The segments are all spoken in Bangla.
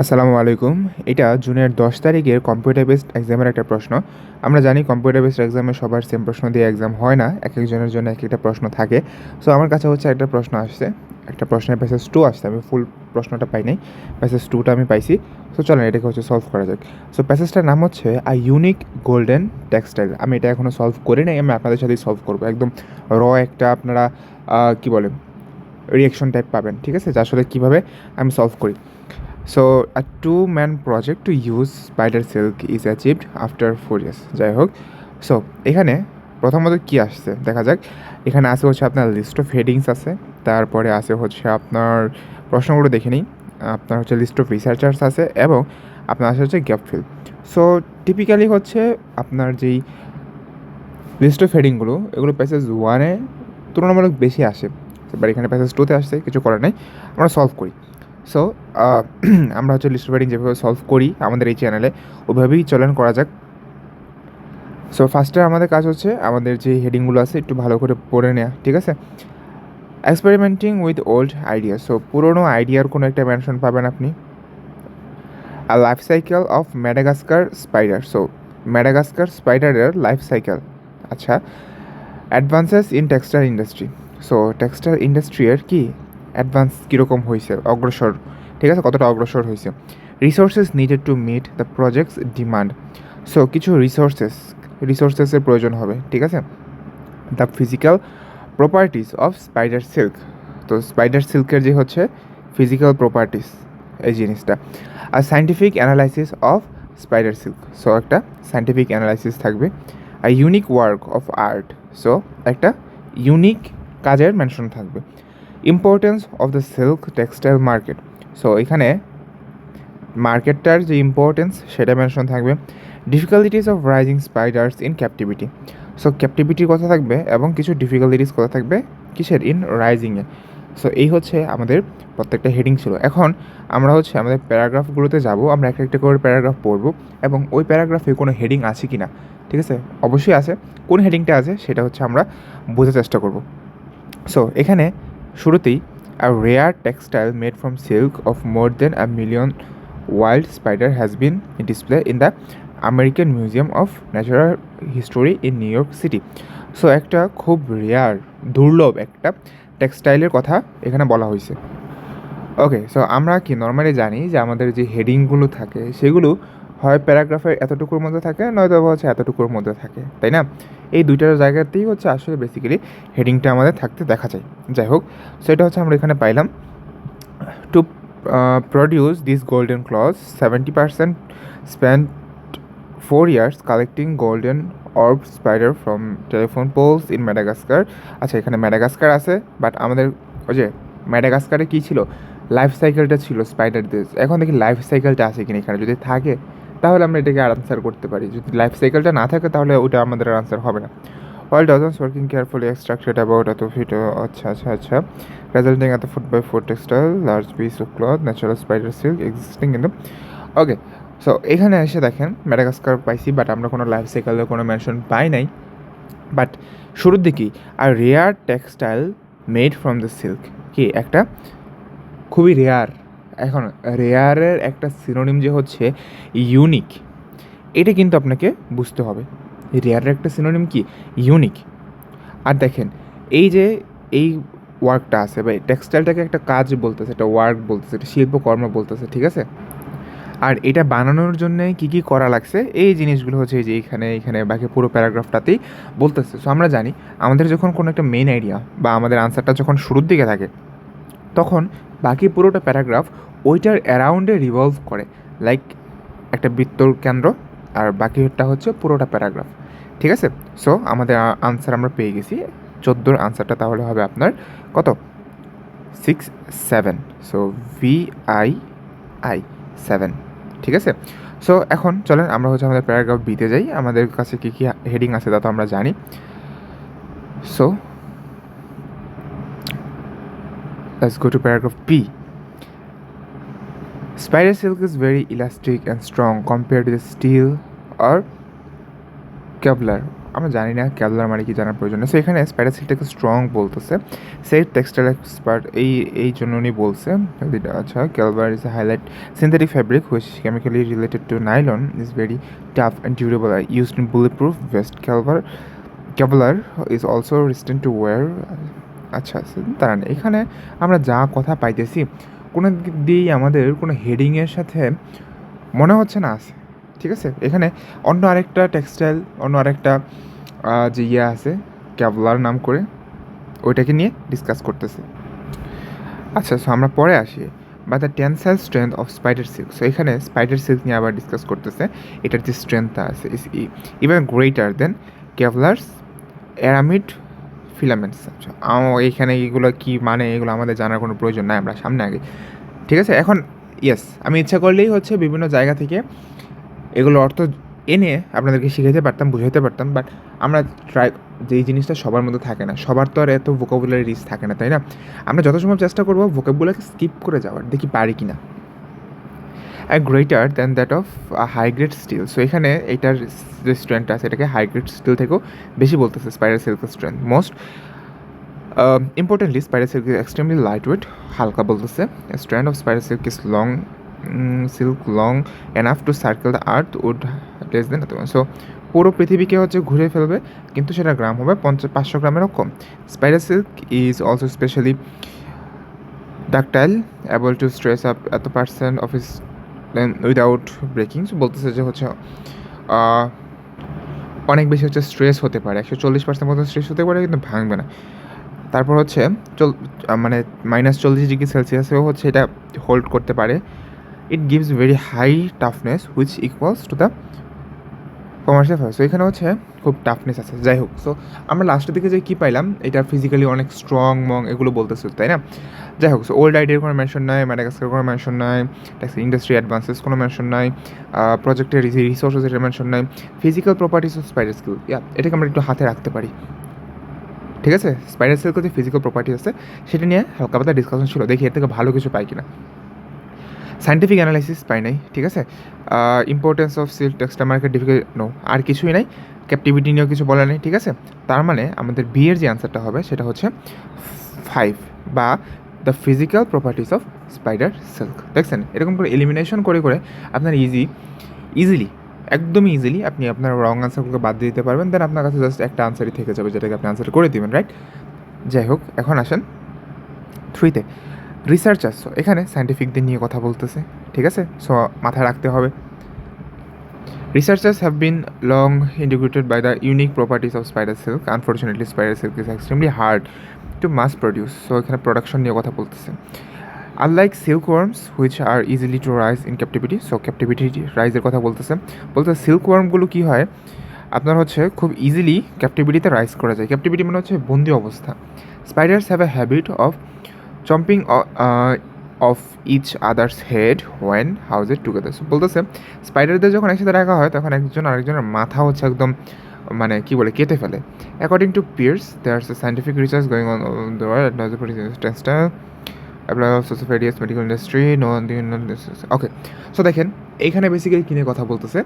আসসালামু আলাইকুম। এটা জুনের দশ তারিখের কম্পিউটার বেসড এক্সামের একটা প্রশ্ন। আমরা জানি কম্পিউটার বেসড এক্সামে সবার সেম প্রশ্ন দিয়ে এক্সাম হয় না, এক একজনের জন্য এক একটা প্রশ্ন থাকে। সো আমার কাছে হচ্ছে একটা প্রশ্ন আসছে। একটা প্রশ্নের প্যাসেজ টু আসছে। আমি ফুল প্রশ্নটা পাই নাই। প্যাসেজ টুটা আমি পাইছি। সো চলেন এটাকে হচ্ছে সলভ করা যাক। সো প্যাসেজটার নাম হচ্ছে আই ইউনিক গোল্ডেন টেক্সটাইল আমি এটা এখনও সলভ করি নাই। আমি আপনাদের সাথেই সলভ করব। একদম র একটা আপনারা কি বলে রিয়াকশন টাইপ পাবেন। ঠিক আছে? যে আসলে কীভাবে আমি সলভ করি। So a two man project to use spider silk is achieved after four years যাই হোক সো এখানে প্রথমত কি আসছে? দেখা যাক। এখানে আছে হচ্ছে আপনার লিস্ট অফ হেডিংস আছে। তারপরে আছে হচ্ছে আপনার প্রশ্নগুলো দেখে নিই। আপনার হচ্ছে লিস্ট অফ রিসার্চার্স আছে এবং আপনার আছে হচ্ছে গ্যাপ ফিল সো টিপিক্যালি হচ্ছে আপনার যেই লিস্ট অফ হেডিংগুলো এগুলো প্যাসেজ ওয়ানে তুলনামূলক বেশি আসে। এবার এখানে প্যাসেজ টুতে আসছে, কিছু করার নেই। আমরা সলভ করি। সো আমরা হচ্ছে লিস্ট রাইটিং যেভাবে সলভ করি আমাদের এই চ্যানেলে ওইভাবেই চলন করা যাক। সো ফার্স্টে আমাদের কাজ হচ্ছে আমাদের যে হেডিংগুলো আছে একটু ভালো করে পড়ে নেওয়া ঠিক আছে? Experimenting with old idea so পুরোনো আইডিয়ার কোনো একটা মেনশন পাবেন আপনি। আর life cycle of Madagascar spider so Madagascar স্পাইডারের life cycle আচ্ছা advances in textile industry so textile ইন্ডাস্ট্রির কি? অ্যাডভান্স কীরকম হয়েছে অগ্রসর, ঠিক আছে, কতটা অগ্রসর হয়েছে resources needed to meet the projects demand so কিছু রিসোর্সেস রিসোর্সেসের প্রয়োজন হবে, ঠিক আছে? The physical properties of spider silk তো স্পাইডার সিল্কের যে হচ্ছে ফিজিক্যাল প্রপার্টিস এই জিনিসটা। আর scientific analysis of spider silk so একটা সাইন্টিফিক অ্যানালাইসিস থাকবে। আর unique work of art so একটা ইউনিক কাজের মেনশন থাকবে। Importance of the silk textile market so এখানে মার্কেটটার যে ইম্পর্টেন্স সেটা মেনশন থাকবে। Difficulties of raising spiders in captivity so ক্যাপটিভিটির কথা থাকবে এবং কিছু ডিফিকাল্টিস কথা থাকবে কিসের? ইন রাইজিংয়ে সো এই হচ্ছে আমাদের প্রত্যেকটা হেডিং ছিল। এখন আমরা হচ্ছে আমাদের প্যারাগ্রাফগুলোতে যাব। আমরা একটা একটা করে প্যারাগ্রাফ পড়ব এবং ওই প্যারাগ্রাফে কোনো হেডিং আছে কি না ঠিক আছে? অবশ্যই আছে। কোন হেডিংটা আছে সেটা হচ্ছে আমরা বোঝার চেষ্টা করব। সো এখানে শুরুতেই a rare textile made from silk of more than a million wild spider has been display in the American Museum of Natural History in New York City so একটা খুব রেয়ার দুর্লভ একটা টেক্সটাইলের কথা এখানে বলা হয়েছে। ওকে সো আমরা কি নর্মালি জানি যে আমাদের যে হেডিংগুলো থাকে, সেগুলো হয় প্যারাগ্রাফের এতটুকুর মধ্যে থাকে নয়তো হচ্ছে এতটুকুর মধ্যে থাকে, তাই না? এই দুইটার জায়গাতেই হচ্ছে আসলে বেসিক্যালি হেডিংটা আমাদের থাকতে দেখা যায়। যাই হোক সেটা হচ্ছে আমরা এখানে পাইলাম। To produce this golden cloth seventy percent spend four years collecting golden orb spider from telephone poles in Madagascar আচ্ছা এখানে ম্যাডাগাস্কার আছে বাট আমাদের ওই যে ম্যাডাগাস্কারে কী ছিল? লাইফ সাইকেলটা ছিল স্পাইডারদের এখন দেখি লাইফ সাইকেলটা আছে কিনা এখানে। যদি থাকে তাহলে আমরা এটাকে আনসার করতে পারি। যদি লাইফ সাইকেলটা না থাকে, তাহলে ওটা আমাদের আনসার হবে না। All dozens working carefully extracted about এত ফিট আচ্ছা আচ্ছা আচ্ছা। রেজাল্টিং এত foot by foot textile large piece of cloth natural spider silk existing কিন্তু ওকে সো এখানে এসে দেখেন ম্যাডাগাস্কার পাইছি বাট আমরা কোনো লাইফ সাইকেলের কোনো মেনশন পাই নাই। বাট শুরুর দিকেই আর rare textile made from the silk কি, একটা? খুবই রেয়ার এখন রেয়ারের একটা সিনোনিম যে হচ্ছে ইউনিক এটা কিন্তু আপনাকে বুঝতে হবে। রেয়ারের একটা সিনোনিম কি? ইউনিক আর দেখেন, এই যে এই ওয়ার্কটা আছে বা টেক্সটাইলটাকে একটা কাজ বলতেছে, একটা ওয়ার্ক বলতেছে, একটা শিল্পকর্ম বলতেছে, ঠিক আছে? আর এটা বানানোর জন্য কি কি করা লাগছে? এই জিনিসগুলো হচ্ছে এই যে এখানে এখানে বাকি পুরো প্যারাগ্রাফটাতেই বলতেছে। সো আমরা জানি, আমাদের যখন কোনো একটা মেন আইডিয়া বা আমাদের আনসারটা যখন শুরুর দিকে থাকে, তখন বাকি পুরোটা প্যারাগ্রাফ ওইটার অ্যারাউন্ডে রিভলভ করে। লাইক একটা বৃত্তর কেন্দ্র, আর বাকিটা হচ্ছে পুরোটা প্যারাগ্রাফ ঠিক আছে? সো আমাদের আনসার আমরা পেয়ে গেছি। চোদ্দোর আনসারটা তাহলে হবে আপনার কত? Six seven so V I I seven ঠিক আছে? সো এখন চলেন, আমরা হচ্ছে আমাদের প্যারাগ্রাফ বিতে যাই। আমাদের কাছে কী কী হেডিং আছে তা তো আমরা জানি। So let's go to paragraph B. Spider silk is very elastic and strong compared to the steel or Kevlar. আমরা জানি না ক্যাবলার মানে কি জানার প্রয়োজন সো এখানে স্পাইডার সিল্কটাকে স্ট্রং বলতেছে। সেই টেক্সটাইল এক্সপার্ট এই এই জন্য উনি বলছে আচ্ছা Kevlar is highlight synthetic fabric which chemically related to nylon is very tough and durable used in bullet proof vest Kevlar Kevlar is also resistant to wear আচ্ছা দাঁড়ান এখানে আমরা যা কথা পাইতেছি কোনো দিয়েই আমাদের কোনো হেডিংয়ের সাথে মনে হচ্ছে না আছে, ঠিক আছে? এখানে অন্য আরেকটা টেক্সটাইল অন্য আরেকটা যে ইয়ে আছে ক্যাভলার নাম করে, ওইটাকে নিয়ে ডিসকাস করতেছে। আচ্ছা সো আমরা পরে আসি। বা the tensile strength of spider silk so এখানে স্পাইডার সিল্ক নিয়ে আবার ডিসকাস করতেছে। এটার যে স্ট্রেংথটা আছে is even greater than Kevlars aramid filaments আচ্ছা এইখানে এগুলো কি মানে এগুলো আমাদের জানার কোনো প্রয়োজন নাই, আমরা সামনে আগে। ঠিক আছে? এখন ইয়েস আমি ইচ্ছা করলেই হচ্ছে বিভিন্ন জায়গা থেকে এগুলো অর্থ এনে আপনাদেরকে শিখাইতে পারতাম, বুঝাইতে পারতাম বাট আমরা ট্রাই যে এই জিনিসটা সবার মধ্যে থাকে না। সবার তো আর এত ভোকাবুলারি রিস থাকে না, তাই না? আমরা যত সময় চেষ্টা করব ভোকাবুলাকে স্কিপ করে যাওয়ার, দেখি পারি কি না greater than that of high grade steel so এখানে এটার যে স্ট্রেংথ আছে, এটাকে হাই গ্রেড স্টিল থেকেও বেশি বলতেছে স্পাইডার সিল্কের strength most importantly spider silk is extremely light weight হালকা বলতেছে। Strand of spider silk is long silk long enough to circle the earth would less than so পুরো পৃথিবীকে হচ্ছে ঘুরে ফেলবে, কিন্তু সেটা গ্রাম হবে পঞ্চাশ পাঁচশো গ্রামেরও কম। Spider silk is also specially ductile able to stress up এত percent of its without breaking বলতেছে যে হচ্ছে অনেক বেশি হচ্ছে স্ট্রেস হতে পারে। একশো চল্লিশ পার্সেন্ট মতো স্ট্রেস হতে পারে, কিন্তু ভাঙবে না। তারপর হচ্ছে, চল মানে মাইনাস চল্লিশ ডিগ্রি সেলসিয়াসেও হচ্ছে এটা হোল্ড করতে পারে। It gives very high toughness which equals to the commercial fire so এখানে হচ্ছে খুব টাফনেস আছে। যাই হোক সো আমরা লাস্টের দিকে যে কী পাইলাম, এটা ফিজিক্যালি অনেক স্ট্রং মং এগুলো বলতেছে, তাই না? যাই হোক সো ওল্ড আইডিয়ার কোনো মেনশন নাই ম্যাডাগাস্কার কোনো মেনশন নাই ট্যাক্স ইন্ডাস্ট্রি অ্যাডভান্সেস কোনো মেনশন নাই প্রজেক্টের রিসোর্সেস এটা মেনশন নাই। Physical properties of spider skill yeah এটাকে আমরা একটু হাতে রাখতে পারি। ঠিক আছে? স্পাইডার সিল্কের যে ফিজিক্যাল প্রপার্টি আছে, সেটা নিয়ে হালকা পাতলা ডিসকাশন ছিল। দেখি এর থেকে ভালো কিছু পাই কিনা। সাইন্টিফিক অ্যানালাইসিস পাই নাই, ঠিক আছে? Importance of silk textile market difficult no আর কিছুই নাই। ক্যাপটিভিটি নিয়েও কিছু বলা নেই, ঠিক আছে? তার মানে আমাদের বিয়ের যে অ্যান্সারটা হবে সেটা হচ্ছে ফাইভ বা the physical properties of spider silk দেখছেন? এরকম করে এলিমিনেশন করে করে আপনার ইজি ইজিলি একদমই ইজিলি আপনি আপনার রং আনসারগুলোকে বাদ দিয়ে দিতে পারবেন। দেন আপনার কাছে জাস্ট একটা আনসারই থেকে যাবে, যেটাকে আপনি আনসার করে দিবেন রাইট যাই হোক, এখন আসেন থ্রিতে রিসার্চার্স এখানে সায়েন্টিফিকদের নিয়ে কথা বলতেছে ঠিক আছে? সো মাথায় রাখতে হবে। Researchers have been long integrated by the unique properties of spider silk. Unfortunately, spider silk is extremely hard to mass produce. So এখানে প্রোডাকশন নিয়ে কথা বলতেছে। Unlike silkworms which are easily to raise in captivity so captivity রাইজের কথা বলতেছে। বলতে সিল্কওয়ার্মগুলো কী হয়? আপনার হচ্ছে খুব ইজিলি ক্যাপটিভিটিতে রাইজ করা যায়। ক্যাপটিভিটি মানে হচ্ছে বন্দি অবস্থা। Spiders have a habit of chomping off each others head when housed together so বলতেছে স্পাইডারদের যখন একসাথে রাখা হয়, তখন একজন আরেকজনের মাথা হচ্ছে একদম মানে কি বলে, কেটে ফেলে। According to Pierce there a scientific research going on the world medical industry no okay so দেখেন, এইখানে বেসিক্যালি কিনে কথা বলতেছে?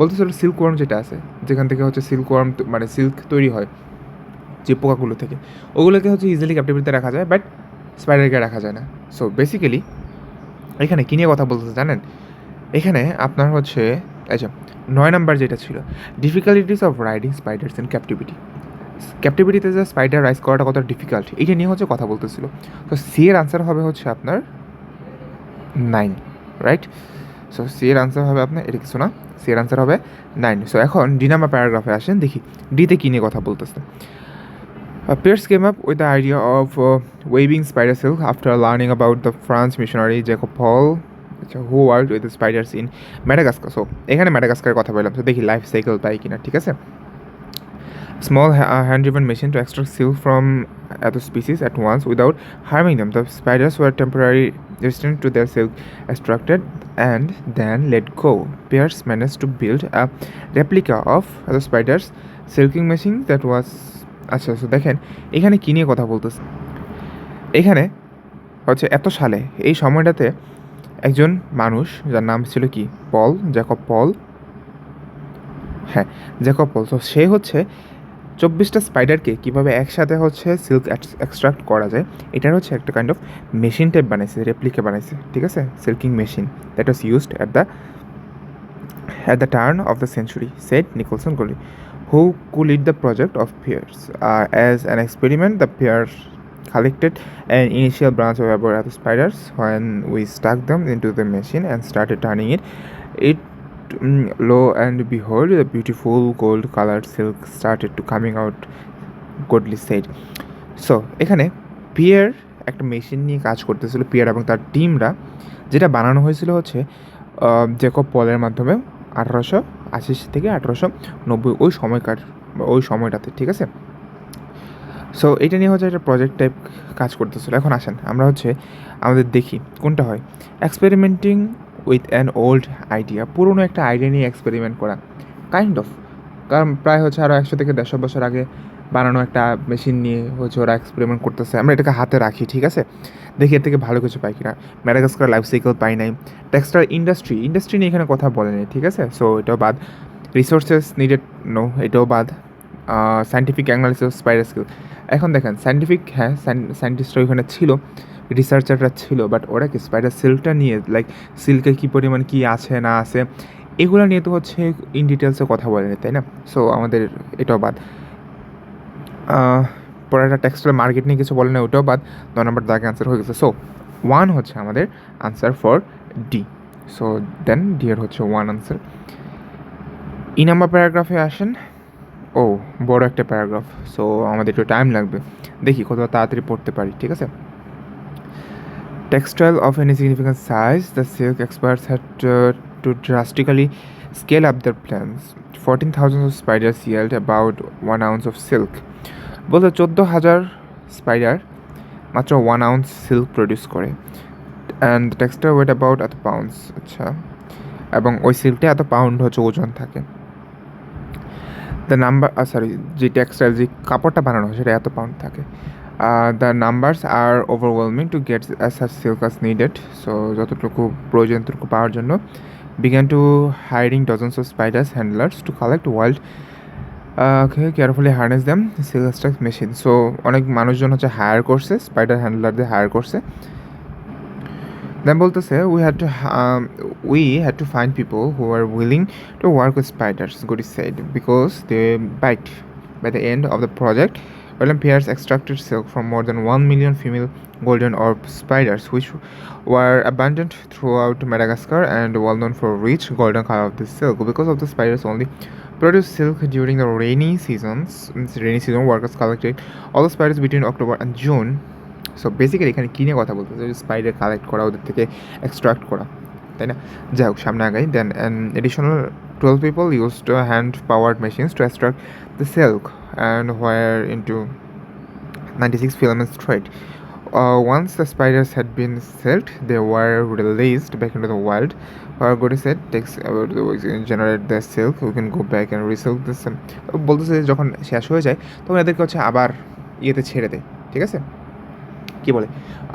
বলতেছে সিল্ক ওয়ার্ম যেটা আছে, যেখান থেকে হচ্ছে সিল্ক ওয়ার্ম মানে সিল্ক তৈরি হয়, যে পোকাগুলো থেকে। ওগুলোকে হচ্ছে ইজিলি ক্যাপটিভিটিতে রাখা যায় বাট স্পাইডারকে রাখা যায় না। সো বেসিক্যালি এখানে কী নিয়ে কথা বলতেছে জানেন? এখানে আপনার হচ্ছে আচ্ছা নয় নাম্বার যেটা ছিল difficulties of riding spiders in captivity ক্যাপটিভিটিতে যে স্পাইডার রাইজ করাটা কত ডিফিকাল্ট এইটা নিয়ে হচ্ছে কথা বলতেছিল। তো সি এর আনসার হবে হচ্ছে আপনার নাইন রাইট সো সি এর আনসার হবে আপনার, এটা কিছু না সি এর আনসার হবে নাইন সো এখন ডি নাম্বার প্যারাগ্রাফে আসেন, দেখি ডিতে কী নিয়ে কথা বলতেছে। Uh, Pierce came up with the idea of uh, waving spider silk after learning about the French missionary Jacob Paul, who worked with the spiders in Madagascar. So, এখানে ম্যাডাগাস্কারের কথা বললাম তো দেখি লাইফ সাইকেল পাই কিনা ঠিক আছে small ha- uh, hand-driven machine to extract silk from other species at once without harming them. The spiders were temporarily restrained to their silk extracted and then let go. Pierce managed to build a replica of the spiders silking machine that was আচ্ছা আচ্ছা দেখেন এখানে কী নিয়ে কথা বলতেছে? এখানে হচ্ছে এত সালে এই সময়টাতে একজন মানুষ যার নাম ছিল কি? Paul Jacob Paul. হ্যাঁ জ্যাকব পল। তো সে হচ্ছে চব্বিশটা স্পাইডারকে কীভাবে একসাথে হচ্ছে সিল্ক এক্সট্রাক্ট করা যায় এটার হচ্ছে একটা কাইন্ড অফ মেশিন টাইপ বানাইছে রেপ্লিকা বানাইছে ঠিক আছে? Silking machine that was used at the at the turn of the century set Nicholson Colley, who could lead the project of peers. Uh, as an experiment, the peers collected an initial branch of other spiders. When we stuck them into the machine and started turning it, it mm, lo and behold, the beautiful gold colored silk started to coming out. Godly said. So এখানে পিয়ার একটা মেশিন নিয়ে কাজ করতেছিল পিয়ার এবং তার টিমরা যেটা বানানো হয়েছিল হচ্ছে জেকব পলের মাধ্যমে আঠারোশো আশি থেকে আঠারোশো নব্বই ওই সময়কার ওই সময়টাতে, ঠিক আছে? সো এটা নিয়ে হচ্ছে একটা প্রজেক্ট টাইপ কাজ করতেছিল। এখন আসেন, আমরা হচ্ছে আমাদের দেখি কোনটা হয়। Experimenting with an old idea পুরনো একটা আইডিয়া নিয়ে এক্সপেরিমেন্ট করা কাইন্ড অফ কারণ প্রায় হচ্ছে আরও একশো থেকে দেড়শো বছর আগে বানানো একটা মেশিন নিয়ে হচ্ছে ওরা এক্সপেরিমেন্ট করতেছে। আমরা এটাকে হাতে রাখি, ঠিক আছে? দেখি এর থেকে ভালো কিছু পাই কিনা। ম্যাডাগাস্কার লাইফ সাইকেল পাই নাই। টেক্সটাইল ইন্ডাস্ট্রি ইন্ডাস্ট্রি নিয়ে এখানে কথা বলেনি ঠিক আছে? সো এটাও বাদ। রিসোর্সেস নিডেড নো এটাও বাদ। সাইন্টিফিক অ্যানালিসিস স্পাইডার স্কিল এখন দেখেন সাইন্টিফিক হ্যাঁ সায়েন্টিস্টরা ওইখানে ছিল রিসার্চাররা ছিল বাট ওরা কি স্পাইডার সিল্কটা নিয়ে লাইক সিল্কে কী পরিমাণ কী আছে, না আছে, এগুলো নিয়ে তো হচ্ছে ইন ডিটেলসে কথা বলেনি তাই না? সো আমাদের এটাও বাদ। পরে একটা টেক্সটাইল মার্কেট নিয়ে কিছু বলে না ওটাও বাদ নয় নম্বর দাগে আনসার হয়ে গেছে। সো ওয়ান হচ্ছে আমাদের answer for D so then D এর হচ্ছে ওয়ান আনসার ই নাম্বার প্যারাগ্রাফে আসেন। ও বড় একটা প্যারাগ্রাফ সো আমাদের একটু টাইম লাগবে। দেখি কত তাড়াতাড়ি পড়তে পারি ঠিক আছে? Of any significant size, the silk experts had uh, to drastically scale up their plans. 14,000 of spiders yield about one ounce of silk. বলতে চোদ্দ হাজার স্পাইডার মাত্র ওয়ান আউন্স সিল্ক প্রডিউস করে। অ্যান্ড টেক্সটাইল ওয়েট অ্যাবাউট এত পাউন্ডস আচ্ছা। এবং ওই সিল্কটা এত পাউন্ড হচ্ছে ওজন থাকে। দ্য নাম্বার সরি যে টেক্সটাইল যে কাপড়টা বানানো হয় সেটা এত পাউন্ড থাকে। The numbers are overwhelming to get as such silk as needed so যতটুকু প্রয়োজন ততটুকু পাওয়ার জন্য। বিজ্ঞান to hiring dozens of spiders handlers to collect wild carefully harness them silk machine so অনেক মানুষজন হচ্ছে হায়ার করছে স্পাইডার হ্যান্ডলারদের হায়ার করছে। দেন বলতেছে we had to we had to find people who are willing to work with spiders good side because they bite by the end of the project, Pierce extracted silk from more than 1 million female golden orb spiders, which were abundant throughout Madagascar and well known for rich golden color of the silk. Because of the spiders only produce silk during the rainy seasons, rainy season workers collected all the spiders between October and June. So basically এখানে কিনে কথা বলতেছে স্পাইডার কালেক্ট করা ওদের থেকে এক্সট্রাক্ট করা তাই না যাই হোক সামনে আগাই then an additional twelve people use hand powered machines to extract the silk and wire into 96 filament thread. Uh, once the spiders had been silked, they were released back into the wild. Our good said takes about the generate the silk. We can go back and resilk the same. বলতেছে যখন শেষ হয়ে যায় তখন এদেরকে হচ্ছে আবার ইয়েতে ছেড়ে দেয় ঠিক আছে কি বলে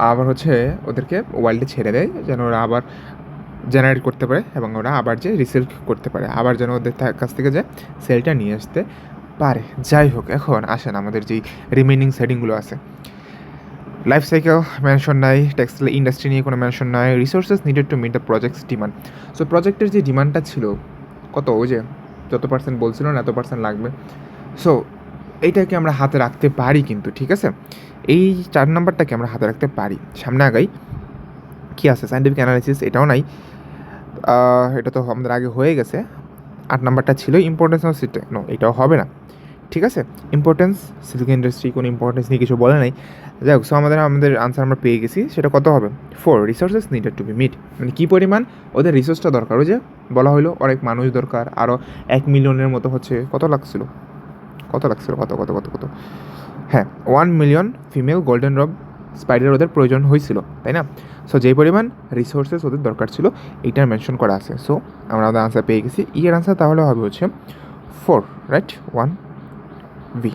আবার হচ্ছে ওদেরকে ওয়াইল্ডে ছেড়ে দেয় যেন ওরা আবার জেনারেট করতে পারে এবং ওরা আবার যে রিসেল্ট করতে পারে আবার যেন ওদের কাছ থেকে যে সেলটা নিয়ে আসতে পারে। যাই হোক, এখন আসেন আমাদের যেই রিমেনিং সেটিংগুলো আছে। লাইফ সাইকেল মেনশন নাই টেক্সটাইল ইন্ডাস্ট্রি নিয়ে কোনো মেনশন নাই resources needed to meet the projects demand so প্রজেক্টের যে ডিমান্ডটা ছিল, কত? ওই যে যত পার্সেন্ট বলছিল না, এত পার্সেন্ট লাগবে। সো এইটাকে আমরা হাতে রাখতে পারি কিন্তু, ঠিক আছে? এই চার নাম্বারটাকে আমরা হাতে রাখতে পারি। সামনে আগাই। কী আছে? সাইন্টিফিক অ্যানালিসিস এটাও নাই। এটা তো আমাদের আগে হয়ে গেছে। আট নাম্বারটা ছিল ইম্পর্টেন্স অফ সিট নো এটাও হবে না। ঠিক আছে? ইম্পর্টেন্স সিল্ক ইন্ডাস্ট্রি কোনো ইম্পর্টেন্স নিয়ে কিছু বলে নাই। যাই হোক সো আমাদের আমাদের আনসার আমরা পেয়ে গেছি। সেটা কত হবে? Four resources needed to be meet মানে কী পরিমাণ? ওদের রিসোর্সটা দরকার। ওই যে বলা হলো অনেক মানুষ দরকার। আরও এক মিলিয়নের মতো হচ্ছে। কত লাগছিল? কত লাগছিল? কত কত কত কত? হ্যাঁ one million female golden orb spider ওদের প্রয়োজন হয়েছিল তাই না? সো যেই পরিমাণ রিসোর্সেস ওদের দরকার ছিল এইটার মেনশন করা আছে। সো আমরা আমাদের আনসার পেয়ে গেছি। ই এর আনসার তাহলে হবে হচ্ছে four right one V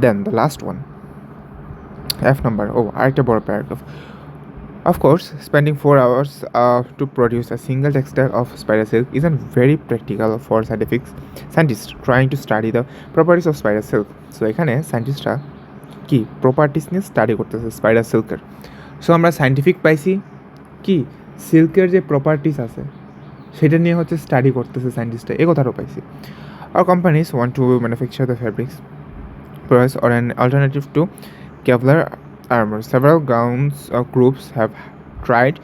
then the last one F number ও আরেকটা বড় paragraph Of course, spending four hours uh, to produce a single textile of spider silk isn't very practical for scientific scientists trying to study the properties of spider silk. So এখানে সায়েন্টিস্টরা কি প্রপার্টিস নিয়ে স্টাডি করতেছে স্পাইডার সিল্কের সো আমরা সায়েন্টিফিক পাইছি কি সিল্কের যে প্রপার্টিস আছে সেটা নিয়ে হচ্ছে স্টাডি করতেছে সায়েন্টিস্টরা এ কথাটাও পাইছি Our companies want to manufacture the fabrics products or an alternative to Kevlar armor. Several gowns or groups have tried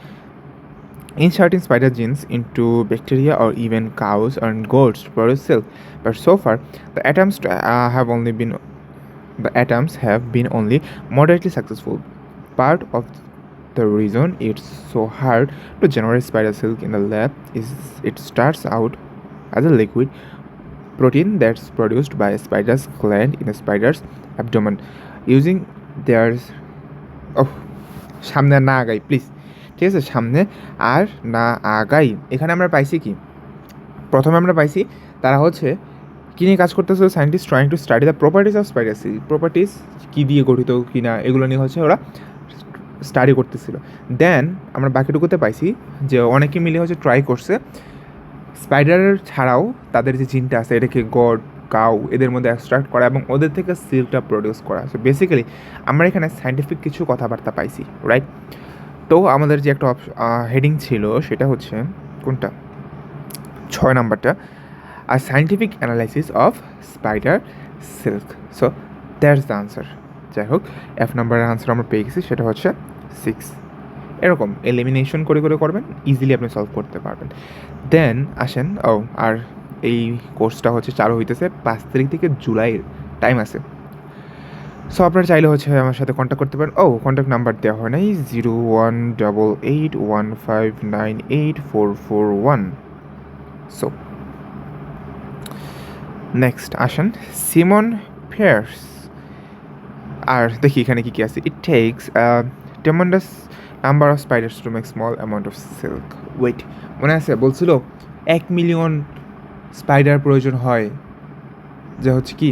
inserting spider genes into bacteria or even cows and goats to produce silk, but so far the attempts uh, have only been the attempts have been only moderately successful. Part of the reason it's so hard to generate spider silk in the lab is it starts out as a liquid protein that's produced by spider's gland in a spider's abdomen. Using their oh সামনে না আগাই প্লিজ ঠিক আছে, সামনে আর না আগাই। এখানে আমরা পাইছি কি? প্রথমে আমরা পাইছি তারা হচ্ছে কী নিয়ে কাজ করতেছে scientist trying to study the properties of spider silk properties কী দিয়ে গঠিত, কি না, এগুলো নিয়ে হচ্ছে ওরা স্টাডি করতেছিল। দেন আমরা বাকিটুকুতে পাইছি যে অনেকে মিলে হচ্ছে ট্রাই করছে স্পাইডার ছাড়াও তাদের যে জিনটা আছে, এটাকে গড, কাউ, এদের মধ্যে অ্যাক্সট্রাক্ট করা এবং ওদের থেকে সিল্কটা প্রডিউস করা সো বেসিক্যালি আমরা এখানে সাইন্টিফিক কিছু কথাবার্তা পাইছি রাইট তো আমাদের যে একটা হেডিং ছিল সেটা হচ্ছে কোনটা? ছয় নাম্বারটা। আর scientific analysis of spider silk so that's the answer যাই হোক এফ নাম্বারের আনসার আমরা পেয়ে গেছি, সেটা হচ্ছে সিক্স এরকম এলিমিনেশন করে করে করবেন ইজিলি আপনি সলভ করতে পারবেন। দেন আসেন, ও, আর এই কোর্সটা হচ্ছে চালু হইতেছে পাঁচ তারিখ থেকে জুলাইয়ের টাইম আছে। সো আপনারা চাইলে হচ্ছে আমার সাথে কন্ট্যাক্ট করতে পারেন। ও কন্ট্যাক্ট নাম্বার দেওয়া হয় নাই zero one double eight one five nine eight four four one so next আসেন সিমন ফেয়ার্স আর দেখি এখানে কী কী আছে। It takes tremendous number of spiders to make small amount of silk weight মনে আছে? বলছিল, এক মিলিয়ন স্পাইডার প্রয়োজন হয়। যে হচ্ছে কি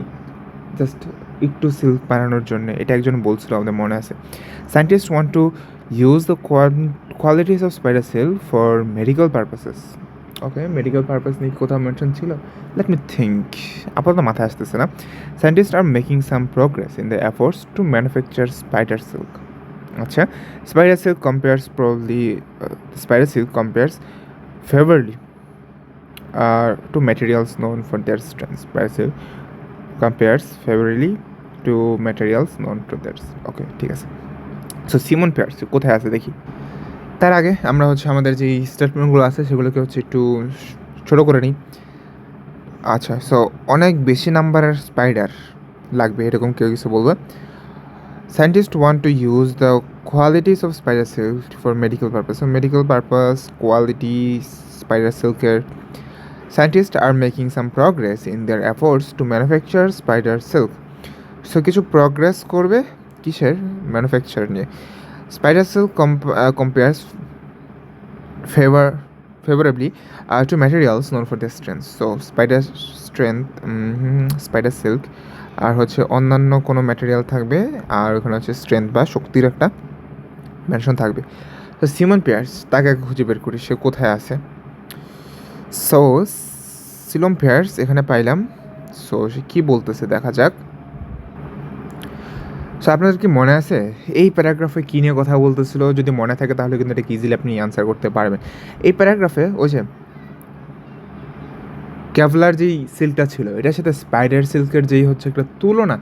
জাস্ট একটু সিল্ক বানানোর জন্য। এটা একজন বলছিল, আমাদের মনে আছে। Scientist want to use the qualities of spider silk for medical purposes okay medical purpose নিয়ে কোথাও মেনশন ছিল? লেট মি থিঙ্ক আপাতত মাথায় আসতেছে না। Scientist are making some progress in the efforts to manufacture spider silk আচ্ছা spider silk compares probably spider silk compares favorably to materials known for their strength. Spider silk compares favorably to materials known to their okay ঠিক আছে। সো সিমন পেয়ার্স কোথায় আছে দেখি? তার আগে আমরা হচ্ছে আমাদের যে স্টেটমেন্টগুলো আছে সেগুলোকে হচ্ছে একটু ছোটো করে নিই। আচ্ছা সো অনেক বেশি নাম্বারের স্পাইডার লাগবে, এরকম কেউ কিছু বলবে। Scientist want to use the qualities of spider silk for medical purpose so medical purpose quality spider সিল্কের Scientists are making some progress in their efforts to manufacture spider silk. So কিছু প্রগ্রেস করবে কিসের ম্যানুফ্যাকচার নিয়ে spider silk compares favour favourably to materials known for the strength so spider strength spider silk আর হচ্ছে অন্যান্য কোনো ম্যাটেরিয়াল থাকবে, আর ওখানে হচ্ছে স্ট্রেংথ বা শক্তির একটা মেনশন থাকবে। তো সিমন পেয়ার্স তাকে খুঁজে বের করি, সে কোথায় আছে? সো সিলম ফেয়ার্স এখানে পাইলাম। সো সে কী বলতেছে, দেখা যাক। সো আপনাদের কি মনে আছে? এই প্যারাগ্রাফে কী নিয়ে কথা বলতেছিল? যদি মনে থাকে, তাহলে কিন্তু এটা ইজিলি আপনি আনসার করতে পারবেন। এই প্যারাগ্রাফে ওই যে ক্যাভলার যেই সিল্কটা ছিল, এটার সাথে স্পাইডার সিল্কের যেই হচ্ছে একটা তুলনা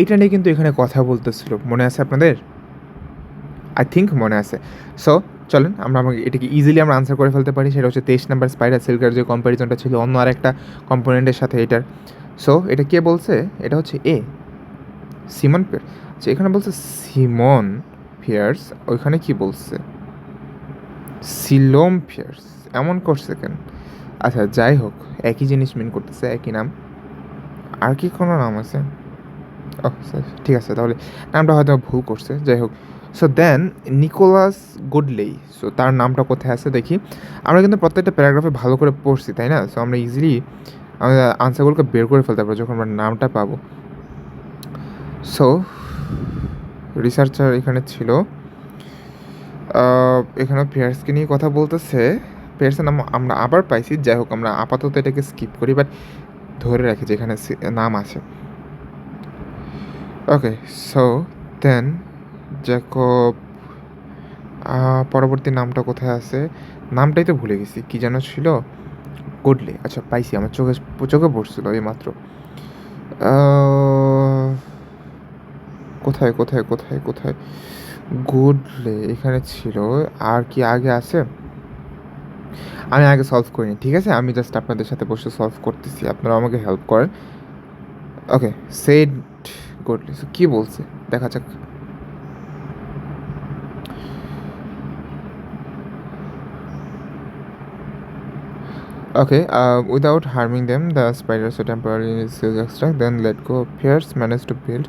এটা নিয়ে কিন্তু এখানে কথা বলতেছিল। মনে আছে আপনাদের? আই থিঙ্ক মনে আছে। সো চলেন, আমরা আমাকে এটাকে ইজিলি আমরা আনসার করে ফেলতে পারি। সেটা হচ্ছে তেইশ নাম্বার স্পাইডার সিল্কের যে কম্প্যারিজনটা ছিল, অন্য আরেকটা কম্পোনেন্টের সাথে এটার। সো এটা কে বলছে? এটা হচ্ছে এ সিমন পিয়ার আচ্ছা এখানে বলছে সিমন ফিয়ার্স ওইখানে কি বলছে? সিলোম ফিয়ার্স এমন করছে কেন? আচ্ছা যাই হোক, একই জিনিস মিন করতেছে, একই নাম। আর কি কোনো নাম আছে? ও ঠিক আছে, তাহলে নামটা হয়তো ভুল করছে, যাই হোক। So then Nicholas Godley so তার নামটা কোথায় আছে দেখি। আমরা কিন্তু প্রত্যেকটা প্যারাগ্রাফে ভালো করে পড়ছি, তাই না? সো আমরা ইজিলি আমাদের আনসারগুলোকে বের করে ফেলতে পারব যখন আমরা নামটা পাবো। সো রিসার্চার এখানে ছিল। এখানে পেয়ার্সকে নিয়ে কথা বলতেছে। পেয়ার্সের নাম আমরা আবার পাইছি, যাই হোক আমরা আপাতত এটাকে স্কিপ করি বাট ধরে রাখি যেখানে নাম আছে। ওকে সো দেন জ্যাকব পরবর্তী নামটা কোথায় আছে? নামটাই তো ভুলে গেছি, কি যেন ছিল? গুডলি আচ্ছা পাইছি, আমার চোখে চোখে পড়ছিল এই মাত্র। কোথায় কোথায় কোথায় কোথায়? গুডলে এখানে ছিল, আর কি আগে আছে? আমি আগে সলভ করিনি ঠিক আছে আমি জাস্ট আপনাদের সাথে বসে সলভ করতেছি আপনারা আমাকে হেল্প করেন ওকে সেড গুডলি কি বলছে দেখা যাক Okay, uh, without harming them, the spiders so temporarily silk extract, then let go. Pierce managed to build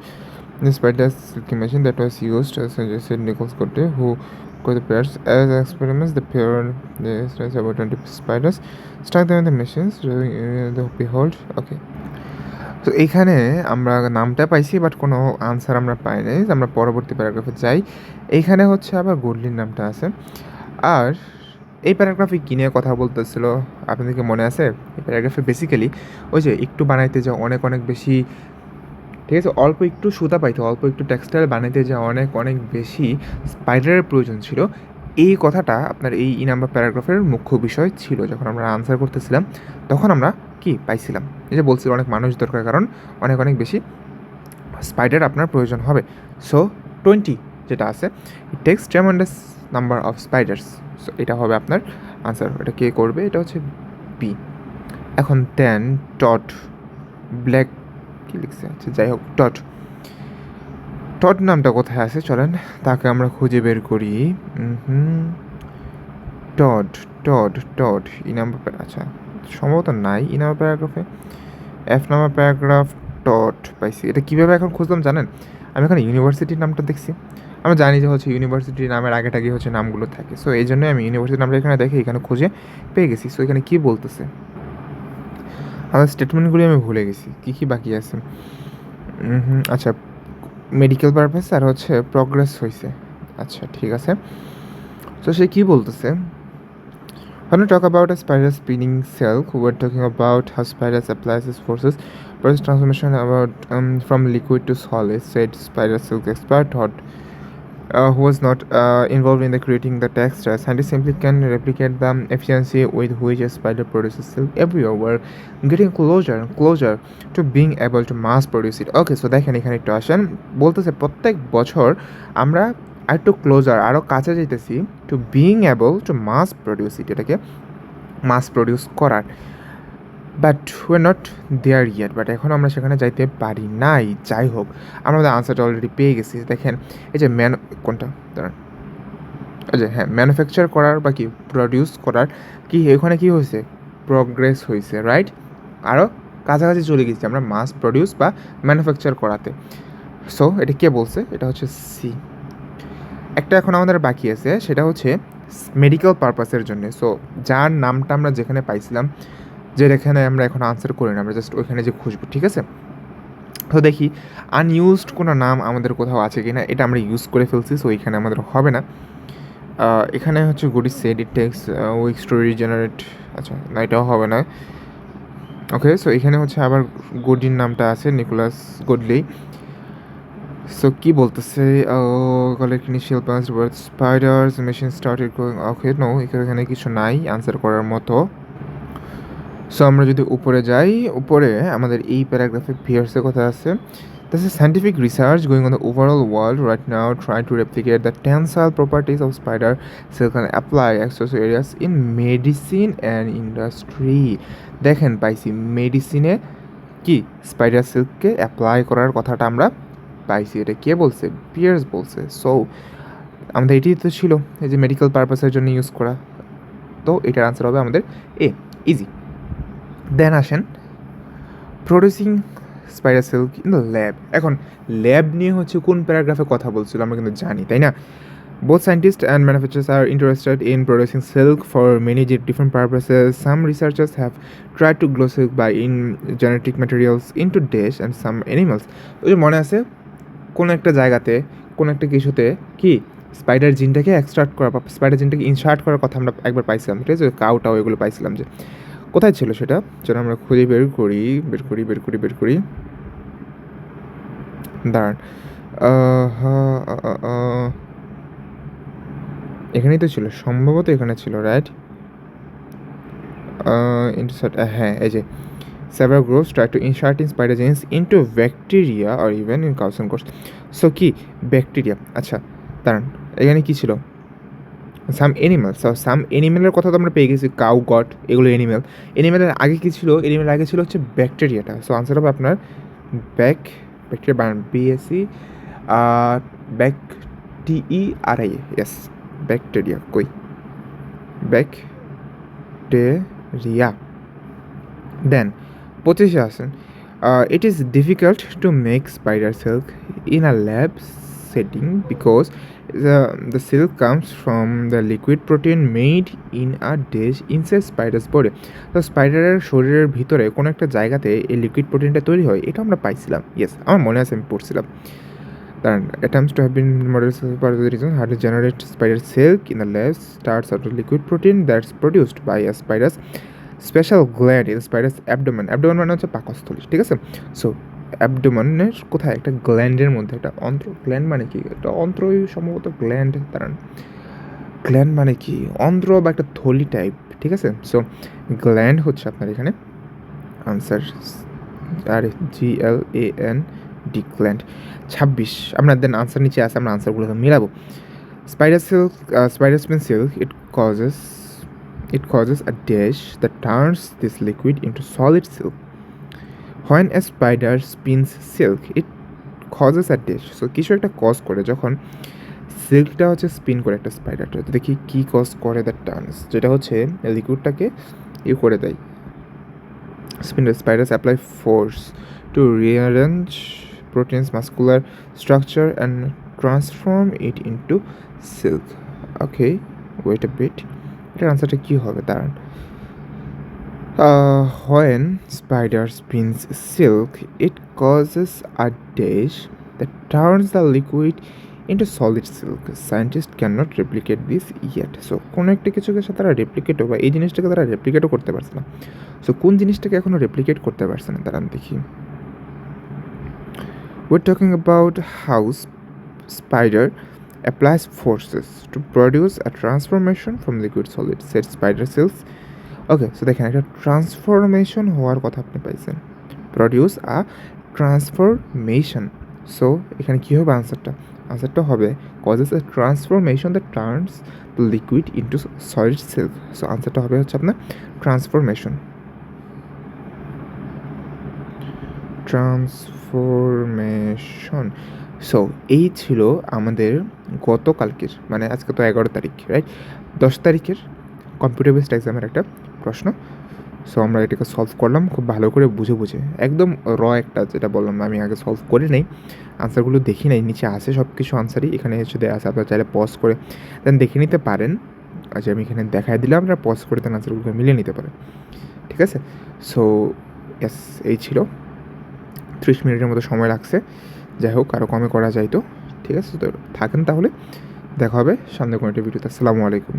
the spider silky machine that was used, suggested Nichols Cote, who got the pairs as experiments. The pair, the stress about 20 spiders, stuck them in the machines. Uh, the behold, okay. তো এখানে আমরা নামটা পাইছি বাট কোনো আনসার আমরা পাই নাই আমরা পরবর্তী প্যারাগ্রাফে যাই এইখানে হচ্ছে আবার গুডলির নামটা আছে আর এই প্যারাগ্রাফে কী নিয়ে কথা বলতেছিল আপনাদেরকে মনে আছে এই প্যারাগ্রাফে বেসিক্যালি ওই যে একটু বানাইতে যা অনেক অনেক বেশি ঠিক আছে? অল্প একটু সুতা পাইতে, অল্প একটু টেক্সটাইল বানাইতে যা অনেক অনেক বেশি স্পাইডারের প্রয়োজন ছিল। এই কথাটা আপনার এই ই নাম্বার প্যারাগ্রাফের মুখ্য বিষয় ছিল। যখন আমরা আনসার করতেছিলাম, তখন আমরা কি পাইছিলাম? এই যে বলছি অনেক মানুষ দরকার, কারণ অনেক অনেক বেশি স্পাইডার আপনার প্রয়োজন হবে। সো টোয়েন্টি যেটা আছে it takes tremendous number of spiders so এটা হবে আপনার আনসার এটা কে করবে? এটা হচ্ছে বি এখন দেন টট ব্ল্যাক কি লিখছে? আচ্ছা যাই হোক টট টট নামটা কোথায় আছে? চলেন, তাকে আমরা খুঁজে বের করি। হুম Todd Todd Todd E number আচ্ছা সম্ভবত নাই ই নাম্বার প্যারাগ্রাফে এফ নাম্বার প্যারাগ্রাফ টট পাইছি। এটা কীভাবে এখন খুঁজলাম জানেন? আমি এখন ইউনিভার্সিটির নামটা দেখছি। আমরা জানি যে হচ্ছে ইউনিভার্সিটির নামের আগে টাগে হচ্ছে নামগুলো থাকে। সো এই জন্যই আমি ইউনিভার্সিটির নামটা এখানে দেখে এখানে খুঁজে পেয়ে গেছি। সো এখানে কী বলতেছে? আমার স্টেটমেন্টগুলি আমি ভুলে গেছি কী কী বাকি আছে আচ্ছা মেডিকেল পারপাস আর হচ্ছে প্রগ্রেস হয়েছে আচ্ছা ঠিক আছে তো সে কী বলতেছে about a spider spinning silk, we're talking about how spiders applies its forces, process transformation about um, from liquid to solid. Said spider silk expert thought, uh, who was not uh, involved in the creating the texture. Scientists simply can replicate the efficiency with which a spider produces silk everywhere. We're getting closer and closer to being able to mass produce it. Okay, so দেখেন এখানে একটু আসেন বলতেছে প্রত্যেক বছর আমরা আরেকটু ক্লোজার আরও কাছে যেতেছি to being able to mass produce it এটাকে মাস প্রডিউস করার but way not there year but এখন আমরা সেখানে যাইতে পারি নাই। যাই হোক, আমরা আমাদের আনসারটা অলরেডি পেয়ে গেছি। দেখেন, এই যে ম্যান কোনটা? দাঁড়ান। যে হ্যাঁ ম্যানুফ্যাকচার করার বা কি প্রডিউস করার কি, এখানে কি হয়েছে? প্রগ্রেস হয়েছে রাইট আরও কাছাকাছি চলে গেছি আমরা মাস প্রডিউস বা ম্যানুফ্যাকচার করাতে। সো এটা কে বলছে? এটা হচ্ছে সি একটা এখন আমাদের বাকি আছে, সেটা হচ্ছে মেডিকেল পারপাসের জন্য। সো যার নামটা আমরা যেখানে পাইছিলাম যে এখানে আমরা এখন আনসার করি না, আমরা জাস্ট ওইখানে যে খুঁজবো, ঠিক আছে? তো দেখি আনইউজড কোনো নাম আমাদের কোথাও আছে কি না এটা আমরা ইউজ করে ফেলছি সো এখানে আমাদের হবে না। এখানে হচ্ছে গুডি said it takes week story generate আচ্ছা না, এটাও হবে না। ওকে সো এখানে হচ্ছে আবার গুডির নামটা আছে নিকোলাস গুডলি সো কি বলতেছে? Spiders machine started going okay no এখানে কিছু নাই আনসার করার মতো। সো আমরা যদি উপরে যাই, উপরে আমাদের এই প্যারাগ্রাফে ফিয়ার্সের কথা আছে। That's a scientific research going on the overall world right now try to replicate the tensile properties of spider cell can apply access areas in medicine and industry দেখেন, পাইছি মেডিসিনে কি? স্পাইডার সিল্ককে অ্যাপ্লাই করার কথাটা আমরা পাইছি। এটা কে বলছে? পিয়ার্স বলছে। সো আমাদের এটি তো ছিল। এই যে মেডিকেল পারপাসের জন্য ইউজ করা। তো এটার আনসার হবে আমাদের এ ইজি দেন আসেন। Producing spider silk in the lab এখন ল্যাব নিয়ে হচ্ছে কোন প্যারাগ্রাফে কথা বলছিল আমরা কিন্তু জানি, তাই না? Both scientist and manufacturers are interested in producing silk for many যে different purposes some researchers have try to grow silk by in genetic materials into days and some animals ওই মনে আছে, কোনো একটা জায়গাতে, কোনো একটা কিছুতে কি স্পাইডার জিনটাকে এক্সট্রাক্ট করা স্পাইডার জিনটাকে ইনসার্ট করার কথা আমরা একবার পাইছিলাম, ঠিক আছে? কাউটাও এগুলো পাইছিলাম যে। কোথায় ছিল সেটা? যেন আমরা খুঁজে বের করি বের করি বের করি বের করি। দাঁড়ান। এখানেই তো ছিল। সম্ভবত এখানে ছিল রাইট ইনসার্ট হ্যাঁ এই যে। Several groups try to in spider genes into bacteria or even in cows and goats. So, কি? ব্যাকটেরিয়া আচ্ছা দাঁড়ান। এখানে কি ছিল? সাম এনিম্যাল সাম এনিম্যালের কথা তো আমরা পেয়ে গেছি কাউ গট এগুলো এনিম্যাল এনিম্যালের আগে কি ছিল? এনিম্যালের আগে ছিল হচ্ছে ব্যাকটেরিয়াটা সো আনসার হবে আপনার ব্যাক ব্যাকটেরিয়া বানান BSC back TE R I yes bacteria কই? ব্যাকটেরিয়া দেন পঁচিশে আসেন। It is difficult to make spider silk in a lab setting because the silk comes from the liquid protein made in a dish inside spider's body তো স্পাইডারের শরীরের ভিতরে কোনো একটা জায়গাতে এই লিকুইড প্রোটিনটা তৈরি হয়, এটা আমরা পাইছিলাম। ইয়েস আমার মনে আছে, আমি পড়ছিলাম। দাঁড়ান attempts to have been models of the reason how to generate spider silk in the lab starts out with liquid protein that's produced by a spider's special gland in spider's abdomen abdomen মানে হচ্ছে পাকস্থলী, ঠিক আছে? সো অ্যাবডোমেনের কোথায়? একটা গ্ল্যান্ডের মধ্যে, একটা অন্ত্র গ্ল্যান্ড মানে কি? একটা অন্ত্রই সম্ভবত গ্ল্যান্ড দাঁড়ান। গ্ল্যান্ড মানে কি? অন্ধ্র বা একটা থলি টাইপ ঠিক আছে? সো গ্ল্যান্ড হচ্ছে আপনার এখানে। Answer R G L A N D gland ছাব্বিশ, আমরা দেন আনসার নিচে আছে, আমরা আনসারগুলোকে মিলাবো। Spider silk spider spin silk it causes it causes a dash that turns this liquid into solid silk. When a spider spins silk, it causes a dash. So কিছু একটা কজ করে যখন সিল্কটা হচ্ছে স্পিন করে একটা স্পাইডারটা দেখি কী কজ করে দ্যাট টার্নস যেটা হচ্ছে লিকুইডটাকে ইউ করে দেয় spin spiders apply force to rearrange protein's muscular structure and transform it into silk. Okay, wait a bit. এটার আনসারটা কী হবে দাঁড়ান Uh, when spider spins silk, it causes a dash that turns the liquid into solid silk. Scientists cannot replicate this yet. So, কোনো একটা কিছুকে সাথে তারা রেপ্লিকেটও বা এই জিনিসটাকে তারা রেপ্লিকেটও করতে পারছে না সো কোন জিনিসটাকে এখনও রেপ্লিকেট করতে পারছে না তারা দেখি We're talking about how spider applies forces to produce a transformation from liquid solid said spider cells okay so দেখেন, একটা ট্রান্সফরমেশন হওয়ার কথা আপনি পাইছেন। প্রডিউস আ ট্রান্সফরমেশন সো এখানে কী হবে আনসারটা আনসারটা হবে causes a transformation the turns the liquid into solid silk so আনসারটা হবে হচ্ছে আপনার ট্রান্সফরমেশন ট্রান্সফরমেশন সো এই ছিল আমাদের গতকালকের মানে আজকে তো এগারো তারিখ রাইট দশ তারিখের কম্পিউটার বেসড এক্সামের একটা প্রশ্ন। সো আমরা এটাকে সলভ করলাম, খুব ভালো করে বুঝে বুঝে। একদম র একটা যেটা বললাম, আমি আগে সলভ করে নেই আনসারগুলো দেখি নাই, নিচে আসে সব কিছু আনসারই এখানে এসে দেওয়া আছে, আপনারা চাইলে পজ করে দেন দেখে নিতে পারেন। আচ্ছা আমি এখানে দেখাই দিলাম, আপনারা পজ করে দেন আনসারগুলোকে মিলিয়ে নিতে পারেন। ঠিক আছে? সো ইয়াস এই ছিল। ত্রিশ মিনিটের মতো সময় লাগছে। যাই হোক আরও কমে করা যায় তো। ঠিক আছে? তো থাকেন তাহলে। দেখা হবে সামনে কোনো একটা ভিডিওতে আসসালামু আলাইকুম।